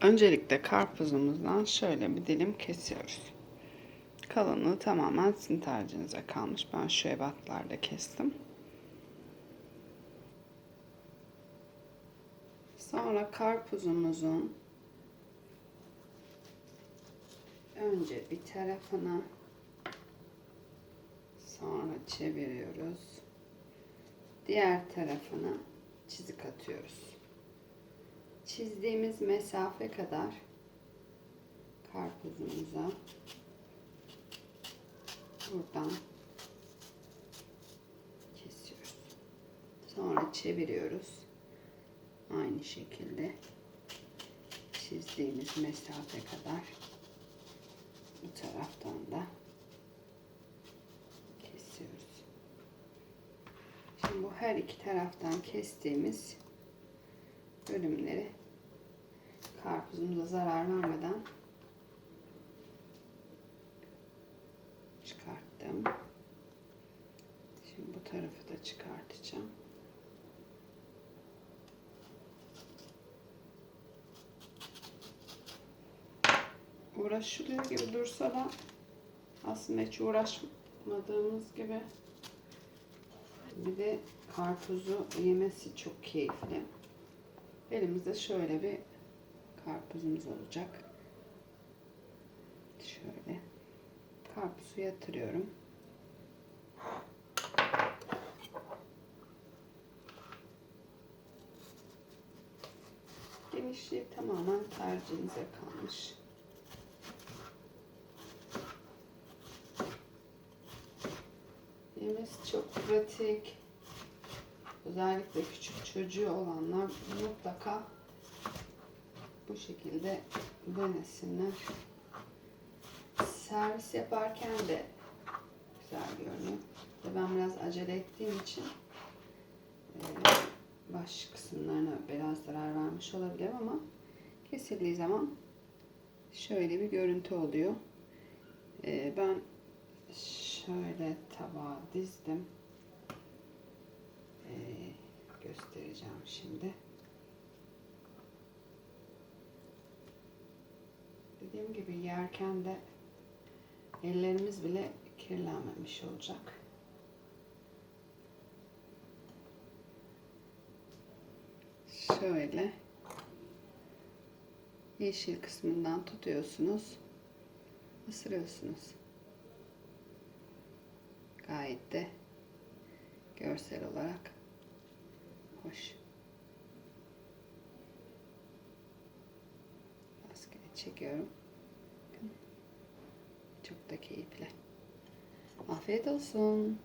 Öncelikle karpuzumuzdan şöyle bir dilim kesiyoruz. Kalınlığı tamamen sizin tercihinize kalmış. Ben şu ebatlarda kestim. Sonra karpuzumuzun önce bir tarafına sonra çeviriyoruz. Diğer tarafına çizik atıyoruz. Çizdiğimiz mesafe kadar karpuzumuza buradan kesiyoruz. Sonra çeviriyoruz. Aynı şekilde çizdiğimiz mesafe kadar bu taraftan da kesiyoruz. Şimdi bu her iki taraftan kestiğimiz bölümleri karpuzumuza zarar vermeden çıkarttım. Şimdi bu tarafı da çıkartacağım. Uğraşılıyor gibi dursa da aslında hiç uğraşmadığımız gibi bir de karpuzu yemesi çok keyifli. Elimizde şöyle bir karpuzumuz olacak. Şöyle karpuzu yatırıyorum. Genişliği tamamen tercihinize kalmış. Yemesi çok pratik. Özellikle küçük çocuğu olanlar mutlaka bu şekilde denesinler. Servis yaparken de güzel görünüyor. Ben biraz acele ettiğim için e, baş kısımlarına biraz zarar vermiş olabilirim ama kesildiği zaman şöyle bir görüntü oluyor. E, ben şöyle tabağa dizdim. E, göstereceğim şimdi. Dediğim gibi yerken de ellerimiz bile kirlenmemiş olacak. Şöyle yeşil kısmından tutuyorsunuz, ısırıyorsunuz. Gayet de görsel olarak hoş. Çekiyorum. Çok da keyifli. Afiyet olsun.